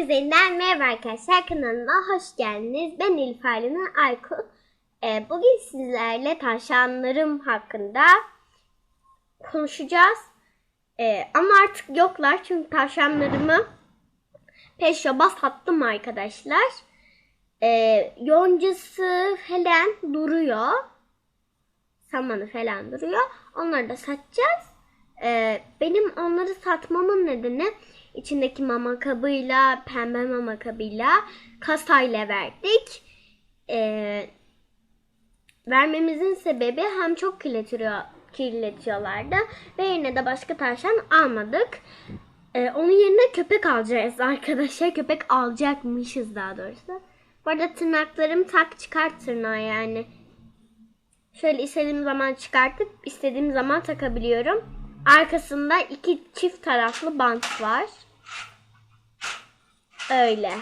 Güzelinden merhaba arkadaşlar kanalıma hoş geldiniz. Ben Elif Aykut. Ee, bugün sizlerle tavşanlarım hakkında konuşacağız. Ee, ama artık yoklar çünkü tavşanlarımı Pet Shop'a sattım arkadaşlar. Ee, yoncası falan duruyor. Samanı falan duruyor. Onları da satacağız. Ee, benim onları satmamın nedeni içindeki mama kabıyla, pembe mama kabıyla, kasayla verdik. Ee, vermemizin sebebi hem çok kirletiyor, kirletiyorlardı ve yerine de başka tavşan almadık. Ee, onun yerine köpek alacağız arkadaşlar. Köpek alacakmışız daha doğrusu. Bu arada tırnaklarım tak çıkart tırnağı yani. Şöyle istediğim zaman çıkartıp istediğim zaman takabiliyorum. Arkasında iki çift taraflı bant var. Öyle.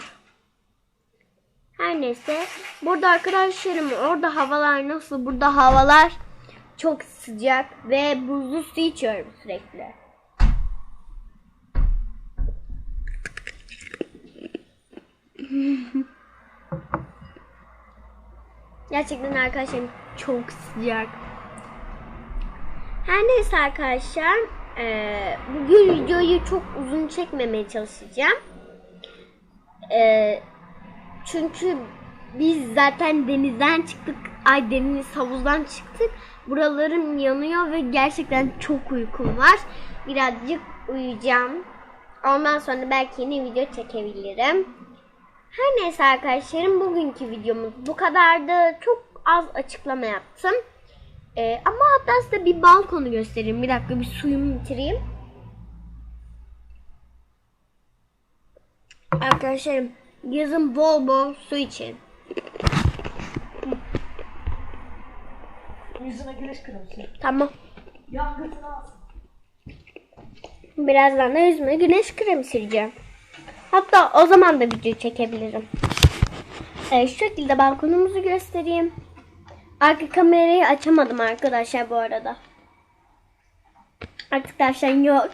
Her neyse. Burada arkadaşlarım orada havalar nasıl? Burada havalar çok sıcak ve buzlu su içiyorum sürekli. Gerçekten arkadaşlarım çok sıcak. Her neyse arkadaşlar eee, bugün videoyu çok uzun çekmemeye çalışacağım. Eee, çünkü biz zaten denizden çıktık. Ay deniz havuzdan çıktık. Buralarım yanıyor ve gerçekten çok uykum var. Birazcık uyuyacağım. Ondan sonra belki yeni video çekebilirim. Her neyse arkadaşlarım bugünkü videomuz bu kadardı. Çok az açıklama yaptım. Ee, ama hatta size bir balkonu göstereyim. Bir dakika bir suyumu bitireyim. Arkadaşlarım yazın bol bol su için. Yüzüne güneş kremi. Tamam. Yangısını alsın. Birazdan da yüzüme güneş kremi süreceğim. Hatta o zaman da video çekebilirim. Ee, şu şekilde balkonumuzu göstereyim. Arka kamerayı açamadım arkadaşlar bu arada. Tavşan yok.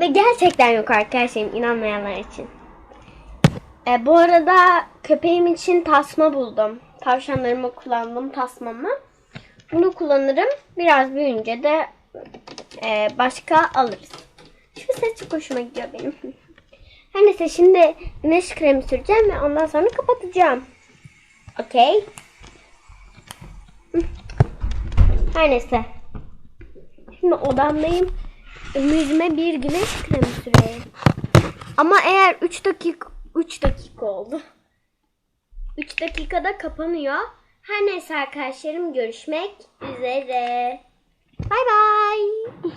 Ve gerçekten yok arkadaşlarım inanmayanlar için. Ee, bu arada köpeğim için tasma buldum. Tavşanlarıma kullandığım tasmamı. Bunu kullanırım. Biraz büyüyünce de e, başka alırız. Şu ses çok hoşuma gidiyor benim. Her neyse şimdi güneş kremi süreceğim ve ondan sonra kapatacağım. Okey. Her neyse. Şimdi odamdayım. Yüzüme bir güneş kremi süreyim. Ama eğer 3 dakika 3 dakika oldu. 3 dakikada kapanıyor. Her neyse arkadaşlarım görüşmek üzere. Bay bay.